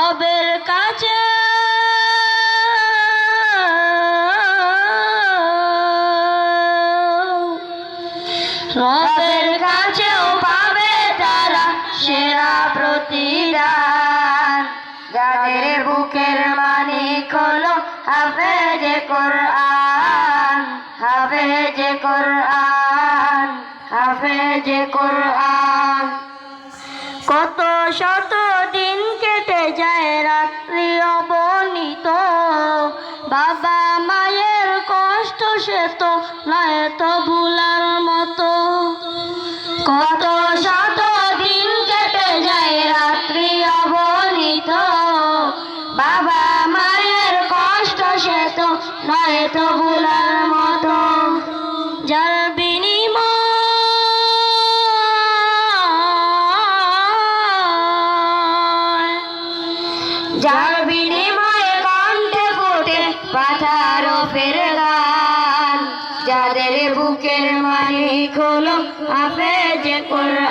ভবের কাছে। রবের কাছেও পাবে তারা সেরা প্রতিদান। যাদের বুকের মালিক হলো হাফেজে কোরআন হাফেজে কোরআন হাফেজে কোরআন। কত শত যায় রাত্রি অবনীত। বাবা মায়ের কষ্ট সে তো নয় তো ভুলার মতো। কত শত দিন কেটে যায় রাত্রি অবনীত। বাবা মায়ের কষ্ট সে তো নয় তো ভুলার যার বিনিময়ে কণ্ঠে ফুটে পাথার ফের গান যাদের বুকের মালিক হলো হাফেজ কোরআন।